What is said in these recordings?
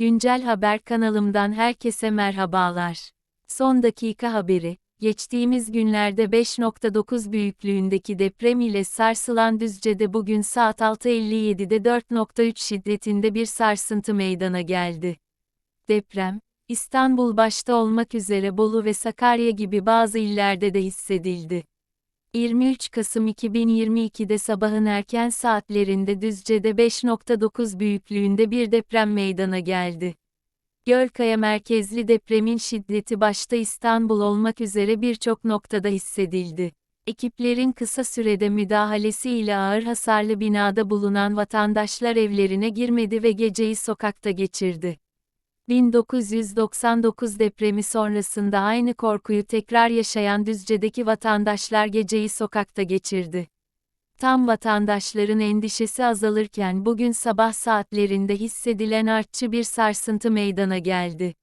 Güncel Haber kanalımdan herkese merhabalar. Son dakika haberi, geçtiğimiz günlerde 5.9 büyüklüğündeki deprem ile sarsılan Düzce'de bugün saat 6.57'de 4.3 şiddetinde bir sarsıntı meydana geldi. Deprem, İstanbul başta olmak üzere Bolu ve Sakarya gibi bazı illerde de hissedildi. 23 Kasım 2022'de sabahın erken saatlerinde Düzce'de 5.9 büyüklüğünde bir deprem meydana geldi. Gölkaya merkezli depremin şiddeti başta İstanbul olmak üzere birçok noktada hissedildi. Ekiplerin kısa sürede müdahalesiyle ağır hasarlı binada bulunan vatandaşlar evlerine girmedi ve geceyi sokakta geçirdi. 1999 depremi sonrasında aynı korkuyu tekrar yaşayan Düzce'deki vatandaşlar geceyi sokakta geçirdi. Tam vatandaşların endişesi azalırken bugün sabah saatlerinde hissedilen artçı bir sarsıntı meydana geldi.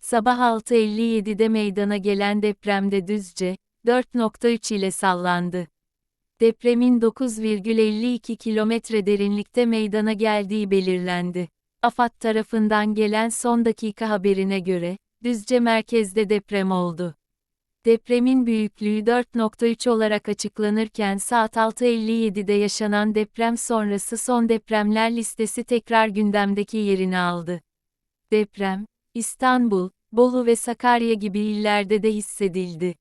Sabah 6.57'de meydana gelen depremde Düzce, 4.3 ile sallandı. Depremin 9,52 kilometre derinlikte meydana geldiği belirlendi. AFAD tarafından gelen son dakika haberine göre, Düzce merkezde deprem oldu. Depremin büyüklüğü 4.3 olarak açıklanırken saat 6.57'de yaşanan deprem sonrası son depremler listesi tekrar gündemdeki yerini aldı. Deprem, İstanbul, Bolu ve Sakarya gibi illerde de hissedildi.